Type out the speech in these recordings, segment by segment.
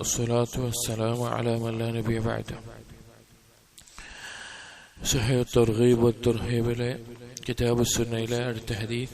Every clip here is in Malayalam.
الصلاة والسلام على من لا نبي بعده صحيح الترغيب والترهيب له كتاب السنة إلى التحديث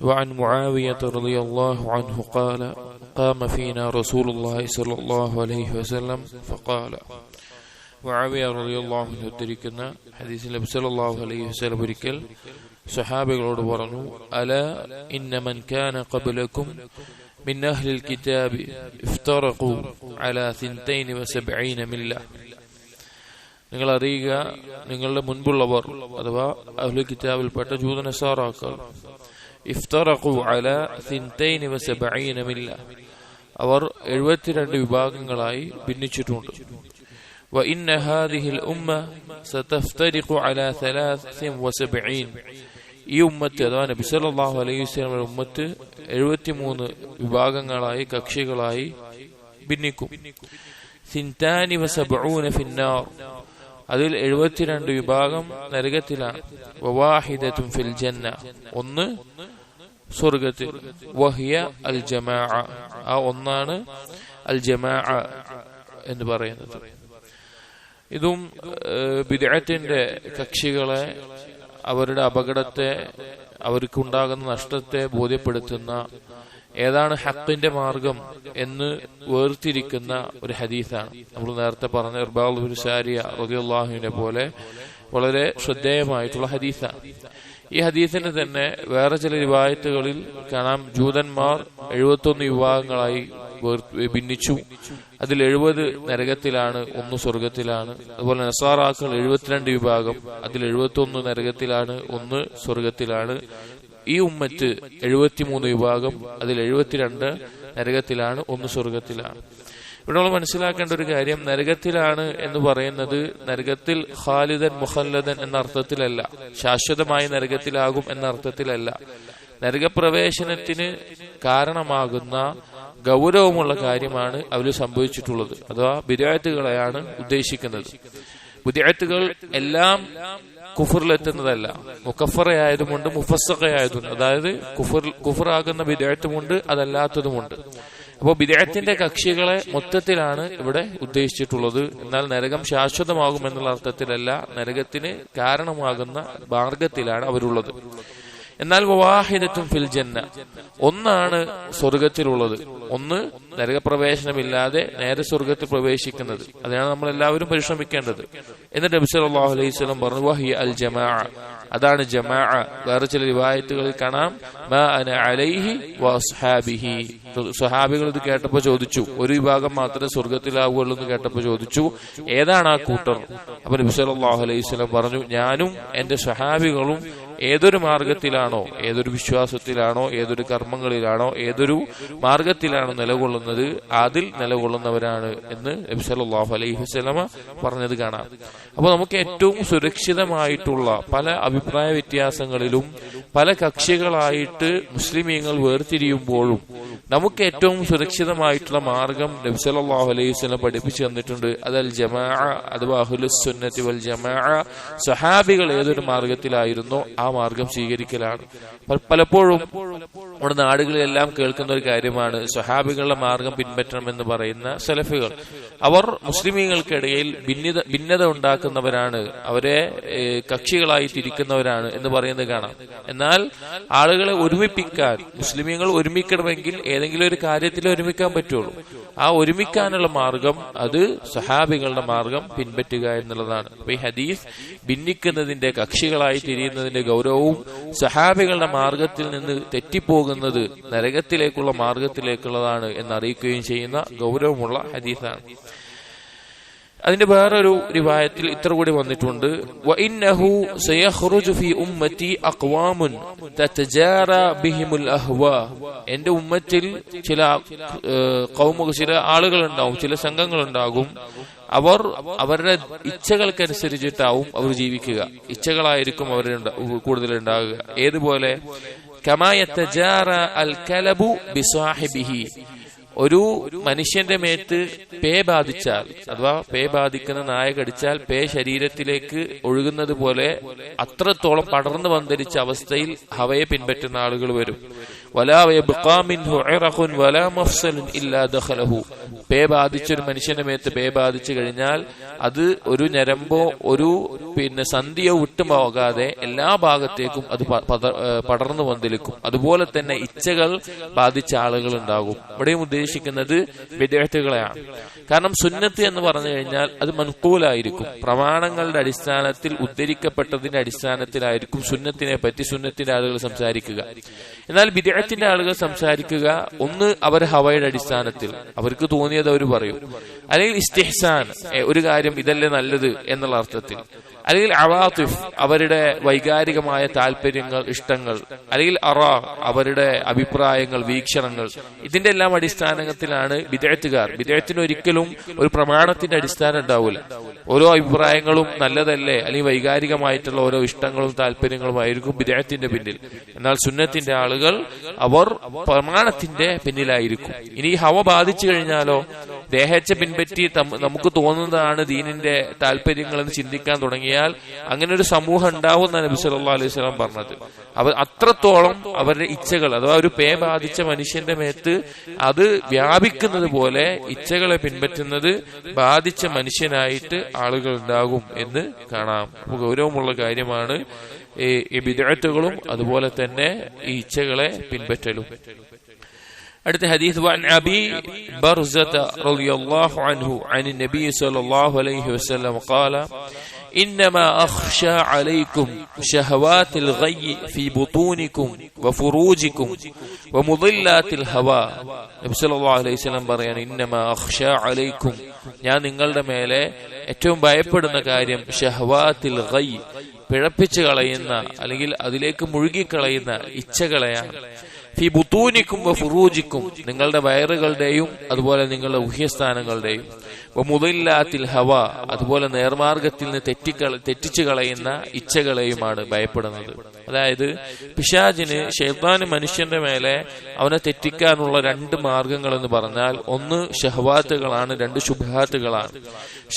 وعن معاوية رضي الله عنه قال قام فينا رسول الله صلى الله عليه وسلم فقال മുആവിയ റളിയല്ലാഹു അൻഹു ഉദ്ധരിക്കുന്ന ഹദീസിൽ നബി സല്ലല്ലാഹു അലൈഹി വസല്ലം ഒരിക്കൽ സ്വഹാബികളോട് പറഞ്ഞു അല ഇന്ന മൻ കാന ഖബ്ലകും മിൻ അഹ്ലിൽ കിതാബി ഇഫ്തറഖു അലാ 72 മില്ല നിങ്ങൾ അറിയുക നിങ്ങളുടെ മുൻപുള്ളവർ അഥവാ അഹ്ലു കിതാബിൽപ്പെട്ട ജൂതനസാറാക്കൾ ഇഫ്തറഖു അല 72 മില്ല അവർ എഴുപത്തിരണ്ട് വിഭാഗങ്ങളായി ഭിന്നിച്ചിട്ടുണ്ട് وإن هذه الأمة ستفترق على ثلاث وسبعين ഈ ഉമ്മത്ത് അഥവാ നബി സല്ലല്ലാഹു അലൈഹി വസല്ലമയുടെ ഉമ്മത്ത് എഴുപത്തിമൂന്ന് വിഭാഗങ്ങളായി കക്ഷികളായി ഭിന്നിക്കും. ഫിന്നാർ. അതിൽ എഴുപത്തിരണ്ട് വിഭാഗം നരകത്തിലാണ്. ഫിൽ ജന്ന. ഒന്ന് സ്വർഗത്തിൽ. വഹിയ അൽ ജമാ ആ ഒന്നാണ് അൽ ജമാ എന്ന് പറയുന്നത്. ഇതും ബിദഅത്തിന്റെ കക്ഷികളെ അവരുടെ അപകടത്തെ അവർക്കുണ്ടാകുന്ന നഷ്ടത്തെ ബോധ്യപ്പെടുത്തുന്ന ഏതാണ് ഹക്കിന്റെ മാർഗം എന്ന് വേർതിരിക്കുന്ന ഒരു ഹദീസാണ്. നമ്മൾ നേരത്തെ പറഞ്ഞ ഇർബാൽ സാരിയ പോലെ വളരെ ശ്രദ്ധേയമായിട്ടുള്ള ഹദീസാണ്. ഈ ഹദീസിന് തന്നെ വേറെ ചില റിവായത്തുകളിൽ കാണാം. ജൂതന്മാർ എഴുപത്തൊന്ന് വിഭാഗങ്ങളായി ഭിന്നിച്ചു. അതിൽ എഴുപത് നരകത്തിലാണ് ഒന്ന് സ്വർഗത്തിലാണ്. അതുപോലെ നസാറാക്കൾ എഴുപത്തിരണ്ട് വിഭാഗം. അതിൽ എഴുപത്തി നരകത്തിലാണ് ഒന്ന് സ്വർഗത്തിലാണ്. ഈ ഉമ്മത്ത് എഴുപത്തിമൂന്ന് വിഭാഗം. അതിൽ എഴുപത്തിരണ്ട് നരകത്തിലാണ് ഒന്ന് സ്വർഗത്തിലാണ്. ഇവിടെ നമ്മൾ മനസ്സിലാക്കേണ്ട ഒരു കാര്യം നരകത്തിലാണ് എന്ന് പറയുന്നത് നരകത്തിൽ ഖാലിദൻ മുഹല്ലദൻ എന്ന അർത്ഥത്തിലല്ല. ശാശ്വതമായി നരകത്തിലാകും എന്ന അർത്ഥത്തിലല്ല. നരകപ്രവേശനത്തിന് കാരണമാകുന്ന ഗൗരവമുള്ള കാര്യമാണ് അവർ സംഭവിച്ചിട്ടുള്ളത്. അഥവാ ബിരായത്തുകളെയാണ് ഉദ്ദേശിക്കുന്നത്. ബുദ്ധിയാത്തുകൾ എല്ലാം കുഫറിലെത്തുന്നതല്ല. മുക്കഫറയായതുമുണ്ട് മുഫസ്സഖയായതുണ്ട് അതായത് കുഫർ കുഫറാകുന്ന ബിദായത്തുമുണ്ട് അതല്ലാത്തതുമുണ്ട്. അപ്പോൾ ബിദായത്തിന്റെ കക്ഷികളെ മൊത്തത്തിലാണ് ഇവിടെ ഉദ്ദേശിച്ചിട്ടുള്ളത്. എന്നാൽ നരകം ശാശ്വതമാകും എന്നുള്ള അർത്ഥത്തിലല്ല നരകത്തിന് കാരണമാകുന്ന മാർഗത്തിലാണ് അവരുള്ളത്. എന്നാൽ വിവാഹിതത്വം ഫിൽ ജന്ന. ഒന്നാണ് സ്വർഗത്തിലുള്ളത്. ഒന്ന് നരകപ്രവേശനമില്ലാതെ നേരെ സ്വർഗത്തിൽ പ്രവേശിക്കുന്നത്. അതിനാണ് നമ്മൾ എല്ലാവരും പരിശ്രമിക്കേണ്ടത്. എന്നിട്ട് നബിസ് അള്ളാഹു അലൈഹി സ്വലം പറഞ്ഞു വഹി അൽ ജമാ അതാണ് ജമാ വേറെ ചില റിവായത്തുകളിൽ കാണാം അലൈഹി സ്വഹാബികൾ ഇത് കേട്ടപ്പോൾ ചോദിച്ചു ഒരു വിഭാഗം മാത്രമേ സ്വർഗത്തിലാവുകയുള്ളൂ എന്ന് കേട്ടപ്പോൾ ചോദിച്ചു ഏതാണ് ആ കൂട്ടർ? അപ്പൊ നബിസ് അള്ളാഹു അലൈഹി സ്വലം പറഞ്ഞു ഞാനും എന്റെ സ്വഹാബികളും ഏതൊരു മാർഗത്തിലാണോ ഏതൊരു വിശ്വാസത്തിലാണോ ഏതൊരു കർമ്മങ്ങളിലാണോ ഏതൊരു മാർഗത്തിലാണോ നിലകൊള്ളുന്നത് അതിൽ നിലകൊള്ളുന്നവരാണ് എന്ന് നബി അലൈഹി വസ്ലമ പറഞ്ഞത് കാണാം. അപ്പോൾ നമുക്ക് ഏറ്റവും സുരക്ഷിതമായിട്ടുള്ള പല അഭിപ്രായ വ്യത്യാസങ്ങളിലും പല കക്ഷികളായിട്ട് മുസ്ലിമീങ്ങൾ വേർതിരിയുമ്പോഴും നമുക്ക് ഏറ്റവും സുരക്ഷിതമായിട്ടുള്ള മാർഗം നബി അലൈഹി വസ്ലം പഠിപ്പിച്ചു തന്നിട്ടുണ്ട്. അതൽ ജമാ അഥവാ സുന്നത്തി വൽ ജമാ സഹാബികൾ ഏതൊരു മാർഗത്തിലായിരുന്നോ ആ മാർഗം സ്വീകരിക്കലാണ്. പലപ്പോഴും നമ്മുടെ നാടുകളിലെല്ലാം കേൾക്കുന്ന ഒരു കാര്യമാണ് സ്വഹാബികളുടെ മാർഗം പിൻപറ്റണമെന്ന് പറയുന്ന സലഫികൾ. അവർ മുസ്ലിമീങ്ങൾക്കിടയിൽ ഭിന്നത ഭിന്നത ഉണ്ടാക്കുന്നവരാണ്. അവരെ കക്ഷികളായി തിരിക്കുന്നവരാണ് എന്ന് പറയുന്നത് കാണാം. എന്നാൽ ആളുകളെ ഒരുമിപ്പിക്കാൻ മുസ്ലിമീങ്ങൾ ഒരുമിക്കണമെങ്കിൽ ഏതെങ്കിലും ഒരു കാര്യത്തിൽ ഒരുമിക്കാൻ പറ്റുള്ളൂ. ആ ഒരുമിക്കാനുള്ള മാർഗം അത് സഹാബികളുടെ മാർഗം പിൻപറ്റുക എന്നുള്ളതാണ്. അപ്പൊ ഈ ഹദീസ് ഭിന്നിക്കുന്നതിന്റെ കക്ഷികളായി തിരിയുന്നതിന്റെ ഗൗരവവും സഹാബികളുടെ മാർഗത്തിൽ നിന്ന് തെറ്റിപ്പോകുന്നത് നരകത്തിലേക്കുള്ള മാർഗത്തിലേക്കുള്ളതാണ് എന്നറിയിക്കുകയും ചെയ്യുന്ന ഗൗരവമുള്ള ഹദീസാണ്. അതിന്റെ വേറൊരു റിവായത്തിൽ ഇത്ര കൂടി വന്നിട്ടുണ്ട്. എന്റെ ഉമ്മത്തിൽ ചില കൗമുക ചില ആളുകൾ ഉണ്ടാവും ചില സംഘങ്ങൾ ഉണ്ടാകും അവർ അവരുടെ ഇച്ഛകൾക്കനുസരിച്ചിട്ടാവും അവർ ജീവിക്കുക. ഇച്ഛകളായിരിക്കും അവർ കൂടുതൽ ഉണ്ടാകുക. ഏതുപോലെ? കമായത്തജാറ അൽ കലബു ബിസ്വാഹിബിഹി. ഒരു മനുഷ്യന്റെ മേത്ത് പേ ബാധിച്ചാൽ അഥവാ പേ ബാധിക്കുന്ന നായ കടിച്ചാൽ പേ ശരീരത്തിലേക്ക് ഒഴുകുന്നത് പോലെ അത്രത്തോളം പടർന്നു വന്തരിച്ച അവസ്ഥയിൽ ഹവയെ പിൻപറ്റുന്ന ആളുകൾ വരും. പേ ബാധിച്ച ഒരു മനുഷ്യന്റെ മേത്ത് പേ ബാധിച്ചു കഴിഞ്ഞാൽ അത് ഒരു ഞരമ്പോ ഒരു പിന്നെ സന്ധിയോ വിട്ടുപോകാതെ എല്ലാ ഭാഗത്തേക്കും അത് പടർന്നു വന്നിരിക്കും. അതുപോലെ തന്നെ ഇച്ഛകൾ ബാധിച്ച ആളുകൾ ഉണ്ടാകും. ഇവിടെയും ഉദ്ദേശിക്കുന്നത് വിദേഹത്തുകളെയാണ് കാരണം സുന്നത്ത് എന്ന് പറഞ്ഞു കഴിഞ്ഞാൽ അത് മൻകൂലായിരിക്കും. പ്രമാണങ്ങളുടെ അടിസ്ഥാനത്തിൽ ഉദ്ധരിക്കപ്പെട്ടതിന്റെ അടിസ്ഥാനത്തിലായിരിക്കും സുന്നത്തിനെ പറ്റി സുന്നത്തിന്റെ ആളുകൾ സംസാരിക്കുക. എന്നാൽ വിദേഹത്തിന്റെ ആളുകൾ സംസാരിക്കുക ഒന്ന് അവർ ഹവയുടെ അടിസ്ഥാനത്തിൽ. അവർക്ക് തോന്നിയത് അവർ പറയും. അല്ലെങ്കിൽ ഇസ്തിഹ്സാൻ ഒരു കാര്യം ഇതല്ലേ നല്ലത് എന്നുള്ള അർത്ഥത്തിൽ. അല്ലെങ്കിൽ അവാത്തിഫ് അവരുടെ വൈകാരികമായ താല്പര്യങ്ങൾ ഇഷ്ടങ്ങൾ അല്ലെങ്കിൽ അറ അവരുടെ അഭിപ്രായങ്ങൾ വീക്ഷണങ്ങൾ ഇതിന്റെ എല്ലാം അടിസ്ഥാനത്തിലാണ് വിദേഹത്തുകാർ വിദേഹത്തിന് ഒരിക്കലും ഒരു പ്രമാണത്തിന്റെ അടിസ്ഥാനം ഉണ്ടാവില്ല ഓരോ അഭിപ്രായങ്ങളും നല്ലതല്ലേ? അല്ലെങ്കിൽ വൈകാരികമായിട്ടുള്ള ഓരോ ഇഷ്ടങ്ങളും താല്പര്യങ്ങളും ആയിരിക്കും വിദേഹത്തിന്റെ പിന്നിൽ. എന്നാൽ സുന്നത്തിന്റെ ആളുകൾ അവർ പ്രമാണത്തിന്റെ പിന്നിലായിരിക്കും. ഇനി ഹവ ബാധിച്ചു കഴിഞ്ഞാലോ? ദേഹത്തെ പിൻപറ്റി നമുക്ക് തോന്നുന്നതാണ് ദീനിന്റെ താല്പര്യങ്ങൾ എന്ന് ചിന്തിക്കാൻ തുടങ്ങിയാൽ അങ്ങനെ ഒരു സമൂഹം ഉണ്ടാവും എന്നാണ് നബി സല്ലാ അലൈഹി സ്വലാം പറഞ്ഞത്. അവർ അത്രത്തോളം അവരുടെ ഇച്ഛകൾ അഥവാ ഒരു പേ ബാധിച്ച മനുഷ്യന്റെ മേത്ത് അത് വ്യാപിക്കുന്നത് പോലെ ഇച്ഛകളെ പിൻപറ്റുന്നത് ബാധിച്ച മനുഷ്യനായിട്ട് ആളുകൾ ഉണ്ടാകും എന്ന് കാണാം. ഗൗരവമുള്ള കാര്യമാണ് ഈ ബിദഅത്തുകളും അതുപോലെ തന്നെ ഈ ഇച്ഛകളെ പിൻപറ്റലും. അടുത്ത ഹദീസ് വൻ അബി ബർസത റളിയല്ലാഹു അൻഹു عن النبي صلى الله عليه وسلم قال إنما أخشى عليكم شهوات الغي في بطونكم وفروجكم ومضلات الهوى നബി സല്ലല്ലാഹു അലൈഹി വസല്ലം പറയാണ് ഇന്നമ അഖ്ഷ അലൈക്കും ഞാൻ നിങ്ങളുടെ മേലെ ഏറ്റവും ഭയപ്പെടുന്ന കാര്യം ഷഹവാത്തിൽ ഗൈ പിഴപ്പിച്ചു കളയുന്ന അല്ലെങ്കിൽ അതിലേക്ക് മുഴുകിക്കളയുന്ന ഇച്ഛകളെയാണ് ഫി ബുത്തൂനിക്കും ഫുറൂജിക്കും നിങ്ങളുടെ വയറുകളുടെയും അതുപോലെ നിങ്ങളുടെ ഉഹ്യസ്ഥാനങ്ങളുടെയും മുതലില്ലാത്തിൽ ഹവ അതുപോലെ നേർമാർഗത്തിൽ നിന്ന് തെറ്റിക്കള തെറ്റിച്ചു കളയുന്ന ഇച്ഛകളെയുമാണ് ഭയപ്പെടുന്നത്. അതായത് പിശാജിന് ഷെയ്ത്താന് മനുഷ്യന്റെ മേലെ അവനെ തെറ്റിക്കാനുള്ള രണ്ട് മാർഗങ്ങൾ എന്ന് പറഞ്ഞാൽ ഒന്ന് ഷഹവാത്തുകളാണ് രണ്ട് ശുഭാത്തുകളാണ്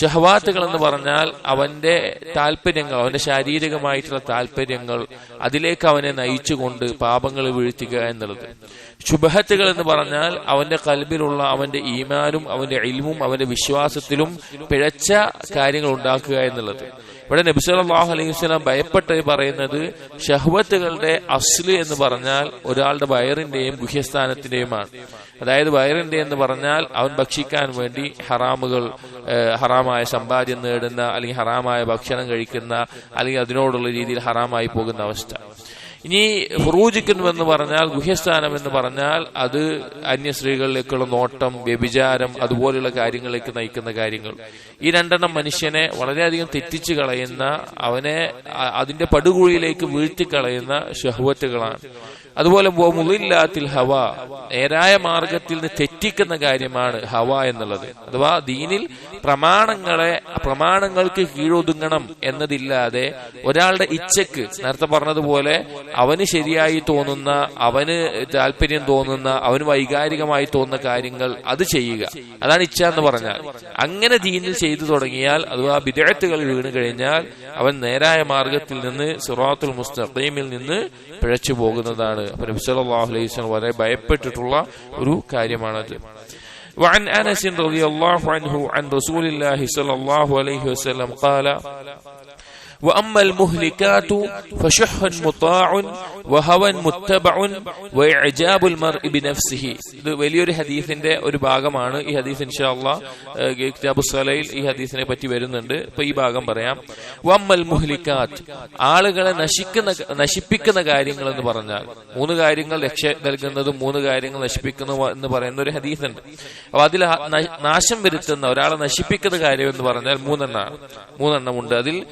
ഷഹവാത്തുകൾ എന്ന് പറഞ്ഞാൽ അവന്റെ താല്പര്യങ്ങൾ അവന്റെ ശാരീരികമായിട്ടുള്ള താല്പര്യങ്ങൾ അതിലേക്ക് അവനെ നയിച്ചുകൊണ്ട് പാപങ്ങൾ വീഴ്ത്തുക എന്നുള്ളത്. ശുഭഹത്തുകൾ എന്ന് പറഞ്ഞാൽ അവന്റെ കൽബിലുള്ള അവന്റെ ഈമാനും അവന്റെ ഇൽമും അവന്റെ വിശ്വാസത്തിലും പിഴച്ച കാര്യങ്ങൾ ഉണ്ടാക്കുക എന്നുള്ളത്. ഇവിടെ നബിസ് സല്ലല്ലാഹു അലൈഹി വസ്ലാം ഭയപ്പെട്ട് പറയുന്നത് ഷഹ്വത്തുകളുടെ അസ്ല് എന്ന് പറഞ്ഞാൽ ഒരാളുടെ വയറിന്റെയും ഗുഹ്യസ്ഥാനത്തിന്റെയുമാണ്. അതായത് വയറിന്റെ എന്ന് പറഞ്ഞാൽ അവൻ ഭക്ഷിക്കാൻ വേണ്ടി ഹറാമുകൾ ഹറാമായ സമ്പാദ്യം നേടുന്ന അല്ലെങ്കിൽ ഹറാമായ ഭക്ഷണം കഴിക്കുന്ന അല്ലെങ്കിൽ അതിനോടുള്ള രീതിയിൽ ഹറാമായി പോകുന്ന അവസ്ഥ. ഇനി ഫുറൂജിക്കുന്നു എന്ന് പറഞ്ഞാൽ ഗുഹ്യസ്ഥാനം എന്ന് പറഞ്ഞാൽ അത് അന്യ സ്ത്രീകളിലേക്കുള്ള നോട്ടം വ്യഭിചാരം അതുപോലെയുള്ള കാര്യങ്ങളിലേക്ക് നയിക്കുന്ന കാര്യങ്ങൾ. ഈ രണ്ടെണ്ണം മനുഷ്യനെ വളരെയധികം തെറ്റിച്ചു കളയുന്ന അവനെ അതിന്റെ പടുകുഴിയിലേക്ക് വീഴ്ത്തിക്കളയുന്ന ഷഹ്വത്തുകളാണ്. അതുപോലെ ഹവ. നേരായ മാർഗത്തിൽ നിന്ന് തെറ്റിക്കുന്ന കാര്യമാണ് ഹവ എന്നുള്ളത്. അഥവാ ദീനിൽ പ്രമാണങ്ങളെ പ്രമാണങ്ങൾക്ക് കീഴൊതുങ്ങണം എന്നതില്ലാതെ ഒരാളുടെ ഇച്ഛക്ക് നേരത്തെ പറഞ്ഞതുപോലെ അവന് ശരിയായി തോന്നുന്ന അവന് താല്പര്യം തോന്നുന്ന അവന് വൈകാരികമായി തോന്നുന്ന കാര്യങ്ങൾ അത് ചെയ്യുക. അതാണ് ഇച്ഛ എന്ന് പറഞ്ഞാൽ. അങ്ങനെ ദീനിൽ ചെയ്തു തുടങ്ങിയാൽ അഥവാ വിദേഹത്തുകളിൽ വീണ് കഴിഞ്ഞാൽ അവൻ നേരായ മാർഗത്തിൽ നിന്ന് സിറാത്തുൽ മുസ്തഖീമിൽ നിന്ന് പിഴച്ചു പോകുന്നതാണ് അപ്പൊ നബി സല്ലല്ലാഹു അലൈഹി വസല്ലം വളരെ ഭയപ്പെട്ടിട്ടുള്ള ഒരു കാര്യമാണത് وعن انس رضي الله عنه عن رسول الله صلى الله عليه وسلم قال واما المهلكات فشح مطاع വഹവൻ മുത്തബഉൻ വഇജാബുൽ മർഇ ബിനഫ്സിഹി. ഇത് വലിയൊരു ഹദീസിന്റെ ഒരു ഭാഗമാണ് ഈ ഹദീസ് ഇൻഷാ കിതാബു സലയിൽ ഈ ഹദീസിനെ പറ്റി വരുന്നുണ്ട്. ഇപ്പൊ ഈ ഭാഗം പറയാം. വമ്മൽ മുഹ്ലിക്കാത്ത്. ആളുകളെ നശിക്കുന്ന നശിപ്പിക്കുന്ന കാര്യങ്ങൾ എന്ന് പറഞ്ഞാൽ മൂന്ന് കാര്യങ്ങൾ രക്ഷ നൽകുന്നതും മൂന്ന് കാര്യങ്ങൾ നശിപ്പിക്കുന്നു എന്ന് പറയുന്ന ഒരു ഹദീസ് ഉണ്ട് അപ്പൊ അതിൽ നാശം വരുത്തുന്ന ഒരാളെ നശിപ്പിക്കുന്ന കാര്യം എന്ന് പറഞ്ഞാൽ മൂന്നെണ്ണ മൂന്നെണ്ണം ഉണ്ട് അതിൽ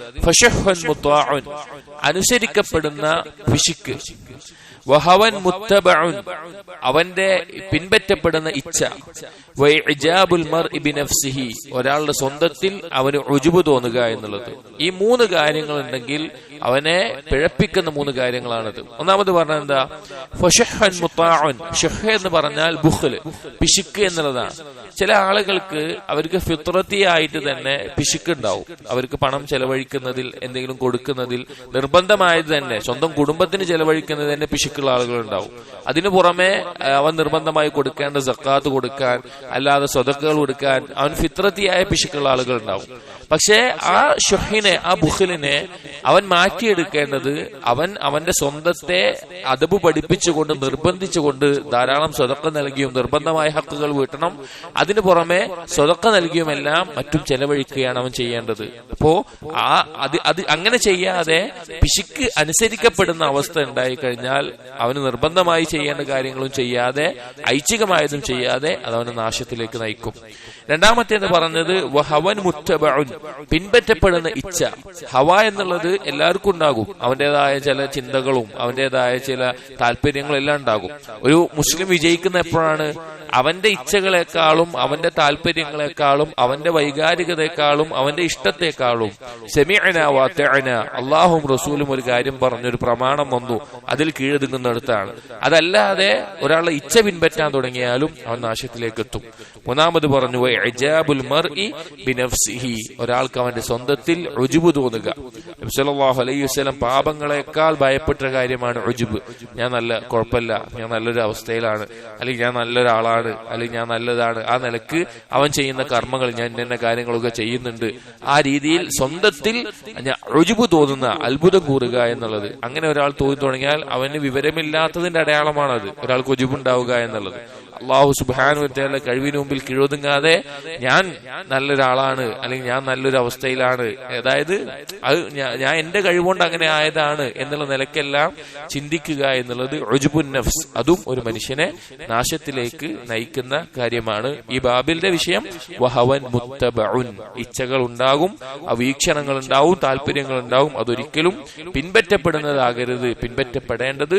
അനുസരിക്കപ്പെടുന്ന ഫിഷിക്ക്. Michigan വഹവൻ മുത്തബഉൻ. അവന്റെ പിൻപറ്റപ്പെടുന്ന ഇച്ഛ. ഒരാളുടെ സ്വന്തത്തിൽ അവന് ഒഴിവ് തോന്നുക എന്നുള്ളത്. ഈ മൂന്ന് കാര്യങ്ങൾ ഉണ്ടെങ്കിൽ അവനെ പിഴപ്പിക്കുന്ന മൂന്ന് കാര്യങ്ങളാണിത്. ഒന്നാമത് പറഞ്ഞത് എന്താ? മുത്താഉൻ. ഷഹ എന്ന് പറഞ്ഞാൽ ബുഖ്ല് പിശുക്ക് എന്നുള്ളതാണ്. ചില ആളുകൾക്ക് അവർക്ക് ഫിത്രത്തിയായിട്ട് തന്നെ പിശുക്ക് ഉണ്ടാവും അവർക്ക് പണം ചെലവഴിക്കുന്നതിൽ എന്തെങ്കിലും കൊടുക്കുന്നതിൽ നിർബന്ധമായത് തന്നെ സ്വന്തം കുടുംബത്തിന് ചെലവഴിക്കുന്നത് തന്നെ പിശുക്ക് പിശുക്കുള്ള ആളുകൾ ഉണ്ടാവും അതിനു പുറമെ അവൻ നിർബന്ധമായി കൊടുക്കേണ്ട സക്കാത്ത് കൊടുക്കാൻ അല്ലാതെ സ്വതക്കുകൾ കൊടുക്കാൻ അവൻ ഫിത്രത്തിയായ പിശുക്കുള്ള ആളുകൾ ഉണ്ടാവും പക്ഷേ ആ ഷൊഹിനെ ആ ബുഹലിനെ അവൻ മാറ്റിയെടുക്കേണ്ടത് അവൻ അവന്റെ സ്വന്തത്തെ അതബ് പഠിപ്പിച്ചുകൊണ്ട് നിർബന്ധിച്ചുകൊണ്ട് ധാരാളം സ്വതക്ക നൽകിയും നിർബന്ധമായ ഹക്കുകൾ വീട്ടണം. അതിനു പുറമെ സ്വതക്ക നൽകിയുമെല്ലാം മറ്റും ചെലവഴിക്കുകയാണ് അവൻ ചെയ്യേണ്ടത്. അപ്പോ ആ അത് അത് അങ്ങനെ ചെയ്യാതെ പിശുക്ക് അനുസരിക്കപ്പെടുന്ന അവസ്ഥ ഉണ്ടായി കഴിഞ്ഞാൽ അവന് നിർബന്ധമായി ചെയ്യേണ്ട കാര്യങ്ങളും ചെയ്യാതെ ഐച്ഛികമായതും ചെയ്യാതെ അത് അവനെ നാശത്തിലേക്ക് നയിക്കും. രണ്ടാമത്തേത് പറഞ്ഞത് വഹവൻ മുത്തബഉൻ പിൻപറ്റപ്പെടുന്ന ഇച്ഛ. ഹവ എന്നുള്ളത് എല്ലാവർക്കും ഉണ്ടാകും. അവന്റേതായ ചില ചിന്തകളും അവന്റേതായ ചില താല്പര്യങ്ങളും എല്ലാം ഉണ്ടാകും. ഒരു മുസ്ലിം വിജയിക്കുന്ന എപ്പോഴാണ്? അവന്റെ ഇച്ഛകളെക്കാളും അവന്റെ താല്പര്യങ്ങളെക്കാളും അവന്റെ വൈകാരികതയെക്കാളും അവന്റെ ഇഷ്ടത്തെക്കാളും. സെമിഅന വാത്തഅന അള്ളാഹും റസൂലും ഒരു കാര്യം പറഞ്ഞൊരു പ്രമാണം വന്നു. അതിൽ കീഴൊതുങ്ങുന്നിടത്താണ് അതല്ലാതെ ഒരാളെ ഇച്ഛ പിൻപറ്റാൻ തുടങ്ങിയാലും അവൻ നാശത്തിലേക്ക് എത്തും മൂന്നാമത് പറഞ്ഞു ഇജാബുൽ ഒരാൾക്ക് അവന്റെ സ്വന്തത്തിൽ റുജുബ് തോന്നുക. നബി സല്ലല്ലാഹു അലൈഹി പാപങ്ങളെക്കാൾ ഭയപ്പെട്ട കാര്യമാണ് റുജുബ് ഞാൻ നല്ല കുഴപ്പമില്ല ഞാൻ നല്ലൊരു അവസ്ഥയിലാണ് അല്ലെങ്കിൽ ഞാൻ നല്ലൊരാളാണ് അല്ലെങ്കിൽ ഞാൻ നല്ലതാണ്. ആ നിലയ്ക്ക് അവൻ ചെയ്യുന്ന കർമ്മങ്ങൾ ഞാൻ ഇന്ന കാര്യങ്ങളൊക്കെ ചെയ്യുന്നുണ്ട്. ആ രീതിയിൽ സ്വന്തത്തിൽ റുജുബ് തോന്നുന്ന അത്ഭുതം കൂറുക എന്നുള്ളത്. അങ്ങനെ ഒരാൾ തോന്നി തുടങ്ങിയാൽ അവന് വിവരമില്ലാത്തതിന്റെ അടയാളമാണത്. ഒരാൾക്ക് ഒജുബുണ്ടാവുക എന്നുള്ളത്. അള്ളാഹു സുബാനു കഴിവിന് മുമ്പിൽ കീഴൊതുങ്ങാതെ ഞാൻ നല്ലൊരാളാണ് അല്ലെങ്കിൽ ഞാൻ നല്ലൊരു അവസ്ഥയിലാണ് അതായത് അത് ഞാൻ എന്റെ കഴിവുകൊണ്ട് അങ്ങനെ ആയതാണ് എന്നുള്ള നിലക്കെല്ലാം ചിന്തിക്കുക എന്നുള്ളത് റുജുബുൻ നഫ്സ്. അതും ഒരു മനുഷ്യനെ നാശത്തിലേക്ക് നയിക്കുന്ന കാര്യമാണ്. ഈ ബാബിലിന്റെ വിഷയം വഹവൻ മുത്തബഉൻ. ഇച്ഛകൾ ഉണ്ടാകും വീക്ഷണങ്ങൾ ഉണ്ടാവും താല്പര്യങ്ങൾ ഉണ്ടാവും അതൊരിക്കലും പിൻപറ്റപ്പെടുന്നതാകരുത്. പിൻപറ്റപ്പെടേണ്ടത്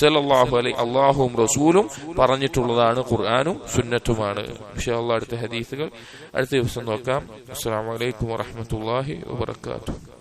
സല്ലല്ലാഹു അലൈഹി അള്ളാഹുവും റസൂലും പറഞ്ഞിട്ടുള്ളതാണ് ഖുർആാനും സുന്നത്തുമാണ്. ഇൻഷാ അള്ളാഹ് അടുത്ത ഹദീസുകൾ അടുത്ത ദിവസം നോക്കാം അസ്സലാമു അലൈക്കും വറഹ്മത്തുള്ളാഹി വബറകാതുഹു